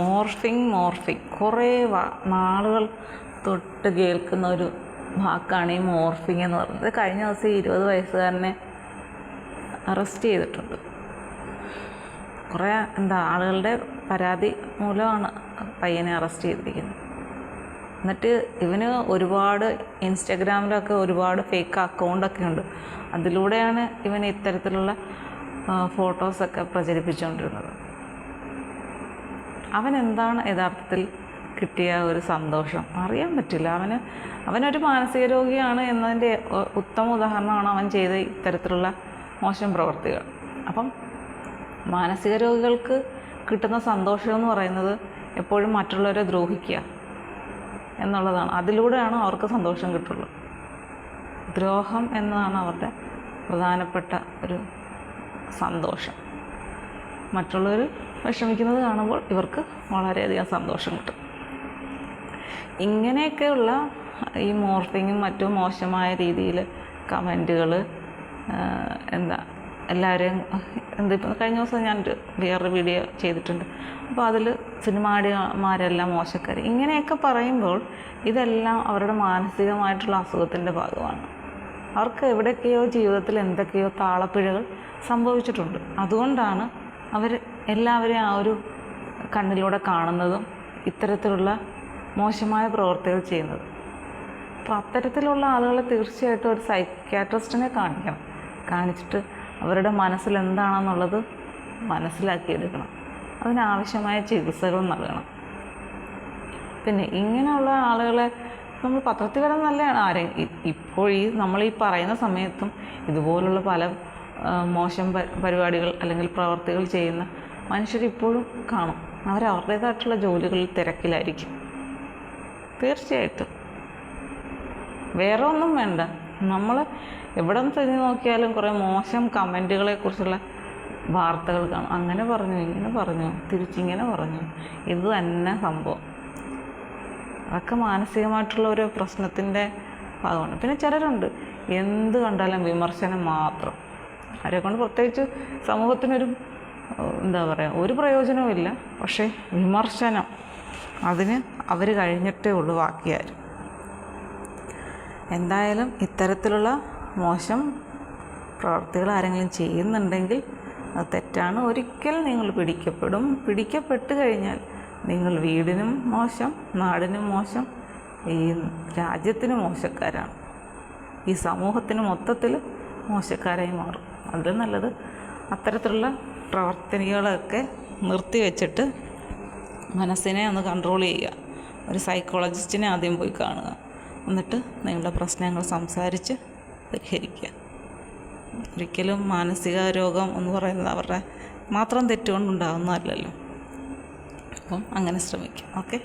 Morphing morphing കുറേ നാളുകൾ തൊട്ട് കേൾക്കുന്ന ഒരു വാക്കാണ് ഈ മോർഫിംഗ് എന്ന് പറയുന്നത്. കഴിഞ്ഞ ദിവസം ഇരുപത് വയസ്സുകാരനെ അറസ്റ്റ് ചെയ്തിട്ടുണ്ട്. കുറേ എന്താ ആളുകളുടെ പരാതി മൂലമാണ് പയ്യനെ അറസ്റ്റ് ചെയ്തിരിക്കുന്നത്. എന്നിട്ട് ഇവന് ഒരുപാട് ഇൻസ്റ്റഗ്രാമിലൊക്കെ ഒരുപാട് ഫേക്ക് അക്കൗണ്ടൊക്കെ ഉണ്ട്. അതിലൂടെയാണ് ഇവൻ ഇത്തരത്തിലുള്ള ഫോട്ടോസൊക്കെ പ്രചരിപ്പിച്ചുകൊണ്ടിരുന്നത്. അവൻ എന്താണ് യഥാർത്ഥത്തിൽ കിട്ടിയ ഒരു സന്തോഷം? അറിയാൻ പറ്റില്ല. അവന് അവനൊരു മാനസിക രോഗിയാണ് എന്നതിന്റെ ഉത്തമ ഉദാഹരണമാണ് അവൻ ചെയ്ത ഇത്തരത്തിലുള്ള മോശം പ്രവർത്തികൾ. അപ്പം മാനസിക രോഗികൾക്ക് കിട്ടുന്ന സന്തോഷം എന്ന് പറയുന്നത് എപ്പോഴും മറ്റുള്ളവരെ ദ്രോഹിക്കുക എന്നുള്ളതാണ്. അതിലൂടെയാണ് അവർക്ക് സന്തോഷം കിട്ടുള്ളൂ. ദ്രോഹം എന്നതാണ് അവരുടെ പ്രധാനപ്പെട്ട ഒരു സന്തോഷം. മറ്റുള്ളവർ വിഷമിക്കുന്നത് കാണുമ്പോൾ ഇവർക്ക് വളരെയധികം സന്തോഷം കിട്ടും. ഇങ്ങനെയൊക്കെയുള്ള ഈ മോർഫിങ്ങും മറ്റും മോശമായ രീതിയിൽ കമന്റുകൾ എന്താ എല്ലാവരെയും എന്താ ഇപ്പം കഴിഞ്ഞ ദിവസം ഞാനൊരു വേറൊരു വീഡിയോ ചെയ്തിട്ടുണ്ട്. അപ്പോൾ അതിൽ സിനിമാടിമാരെല്ലാം മോശക്കാർ ഇങ്ങനെയൊക്കെ പറയുമ്പോൾ ഇതെല്ലാം അവരുടെ മാനസികമായിട്ടുള്ള അസുഖത്തിന്റെ ഭാഗമാണ്. അവർക്ക് എവിടെയൊക്കെയോ ജീവിതത്തിൽ എന്തൊക്കെയോ താളപ്പിഴകൾ സംഭവിച്ചിട്ടുണ്ട്. അതുകൊണ്ടാണ് അവർ എല്ലാവരെയും ആ ഒരു കണ്ണിലൂടെ കാണുന്നതും ഇത്തരത്തിലുള്ള മോശമായ പ്രവർത്തികൾ ചെയ്യുന്നത്. അപ്പോൾ അത്തരത്തിലുള്ള ആളുകളെ തീർച്ചയായിട്ടും ഒരു സൈക്യാട്രിസ്റ്റിനെ കാണിക്കണം. കാണിച്ചിട്ട് അവരുടെ മനസ്സിൽ എന്താണെന്നുള്ളത് മനസ്സിലാക്കിയെടുക്കണം. അതിനാവശ്യമായ ചികിത്സകൾ നൽകണം. പിന്നെ ഇങ്ങനെയുള്ള ആളുകളെ നമ്മൾ പത്രത്തിൽ വരാൻ നല്ലതാണ് ആരെയും ഇപ്പോൾ ഈ നമ്മൾ ഈ പറയുന്ന സമയത്തും ഇതുപോലുള്ള പല മോശം പരിപാടികൾ അല്ലെങ്കിൽ പ്രവർത്തികൾ ചെയ്യുന്ന മനുഷ്യരിപ്പോഴും കാണും. അവർ അവരുടേതായിട്ടുള്ള ജോലികളിൽ തിരക്കിലായിരിക്കും. തീർച്ചയായിട്ടും. വേറെ ഒന്നും വേണ്ട. നമ്മൾ എവിടെ നിന്ന് തിരിഞ്ഞു നോക്കിയാലും കുറേ മോശം കമന്റുകളെ കുറിച്ചുള്ള വാർത്തകൾ കാണും. അങ്ങനെ പറഞ്ഞു ഇങ്ങനെ പറഞ്ഞു തിരിച്ചിങ്ങനെ പറഞ്ഞു. ഇത് തന്നെ സംഭവം. അതൊക്കെ മാനസികമായിട്ടുള്ള ഒരു പ്രശ്നത്തിന്റെ ഭാഗമാണ്. പിന്നെ ചിലരുണ്ട്. എന്ത് കണ്ടാലും വിമർശനം മാത്രം. അവരെ കൊണ്ട് പ്രത്യേകിച്ച് സമൂഹത്തിനൊരു എന്താ പറയുക ഒരു പ്രയോജനവും ഇല്ല. പക്ഷേ വിമർശനം അതിന് അവർ കഴിഞ്ഞിട്ടേ ഉള്ളൂ ബാക്കിയാരും. എന്തായാലും ഇത്തരത്തിലുള്ള മോശം പ്രവർത്തികൾ ആരെങ്കിലും ചെയ്യുന്നുണ്ടെങ്കിൽ അത് തെറ്റാണ്. ഒരിക്കൽ നിങ്ങൾ പിടിക്കപ്പെടും. പിടിക്കപ്പെട്ട് കഴിഞ്ഞാൽ നിങ്ങൾ വീടിനും മോശം നാടിനും മോശം ഈ രാജ്യത്തിന് മോശക്കാരാണ്. ഈ സമൂഹത്തിന് മൊത്തത്തിൽ മോശക്കാരായി മാറും. അതിൽ നല്ലത്. അത്തരത്തിലുള്ള പ്രവർത്തനങ്ങളൊക്കെ നിർത്തിവെച്ചിട്ട് മനസ്സിനെ ഒന്ന് കൺട്രോൾ ചെയ്യുക. ഒരു സൈക്കോളജിസ്റ്റിനെ ആദ്യം പോയി കാണുക. എന്നിട്ട് നിങ്ങളുടെ പ്രശ്നങ്ങൾ സംസാരിച്ച് പരിഹരിക്കുക. ഒരിക്കലും മാനസിക രോഗം എന്ന് പറയുന്നത് അവരുടെ മാത്രം തെറ്റുകൊണ്ടുണ്ടാകുന്നതല്ലല്ലോ അപ്പം അങ്ങനെ ശ്രമിക്കാം. ഓക്കെ?